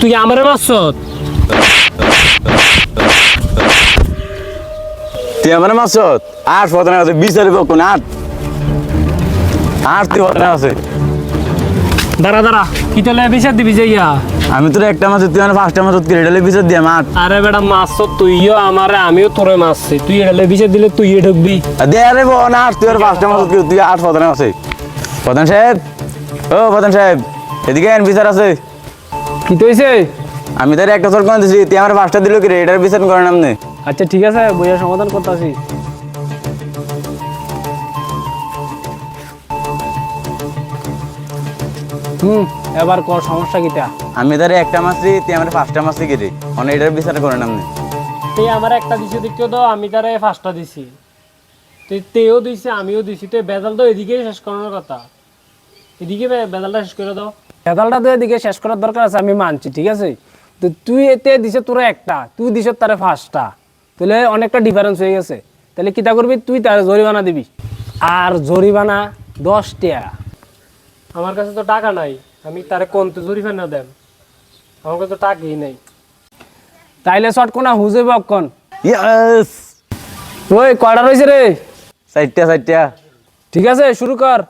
তুই আমারে মারছ তুই আমার মাছত আর পদনা আছে বিচারি কোন? আট আর তুই পদনা আছে দাঁড়া দাঁড়া কি তোলে বিচার দিবি যে ইয়া? আমি তোর একটা মাছ তুই আমার পাঁচটা মাছ তুই কেটে বিচার দিয়ে মাঠ আরে বেটা মারছ তুইও আমারে আমিও তোরে মারছি। তুই এটালে বিচার দিলে তুই ঢুকবি। দে আরে বো না আর তুই আর পাঁচটা মাছ তুই আট পদনা আছে প্রধান সাহেব ও প্রধান সাহেব এদিকে বিচার আছে। কি তৈছে আমি তার একটা তোর কোন দিছি তুই আমার পাঁচটা দিল কি রে এটার বিচার করে নামনে আচ্ছা ঠিক আছে বইয়া সমাধান করতেছি। হুম এবার কর সমস্যা কিটা? আমি তার একটা দিই তুই আমার পাঁচটা দিই রে মানে এটার বিচার করে নামনে তুই আমার একটা দিছে দেখিও তো আমি তারে পাঁচটা দিছি। তুই তেও দিছে আমিও দিছি তুই বেদাল তো এদিকে শেষ করানোর কথা। এদিকে বেদালটা শেষ করে দাও। বেদালটা তো এদিকে শেষ করার দরকার আছে আমি মানছি ঠিক আছে? তো তুই এতে দিছে তোরা একটা তুই দিছ তারে পাঁচটা। তাহলে অনেকটা ডিফারেন্স হয়ে গেছে। তাহলে কিতা করবি? তুই তার জরিমানা দিবি। আর জরিমানা দশ টাকা আমার কাছে তো টাকা নাই আমি তারে কোন তো জরিমানা দেন আমার কাছে তো টাকাই নাই। তাইলে শর্ট কোনা হুজে বক্ষণ ইয়েস ওই কয়টা রয়েছে রে? চারটা চারটা। ঠিক আছে শুরু কর।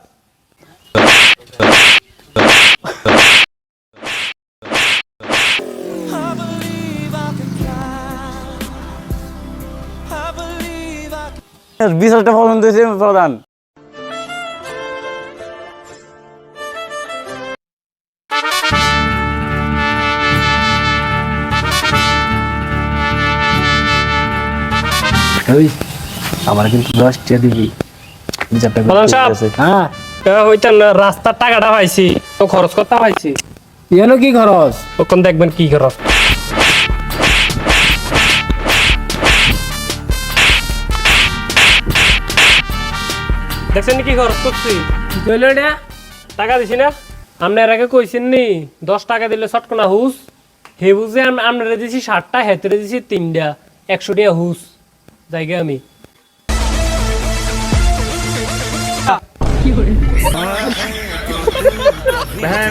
বিচারটা পছন্দ হয়েছে প্রধান। ওই আমার কিন্তু দিবি। প্রধান সাহেব। হ্যাঁ। ওইটা রাস্তার টাকাটা পাইছি তো খরচ করতে পাইছি? এলো কি খরচ? ওখান দেখবেন কি খরচ। দেখছেন কি খরচ করছি? কি টাকা দিছি না? আপনি এর আগে কইছেন নি দশ টাকা দিলে ছটকনা হুস। হে বুঝে আপনারা দিছি ষাটটা হেতরে দিছি তিনটা। একশো টাকা হুস। জায়গা আমি। হ্যাঁ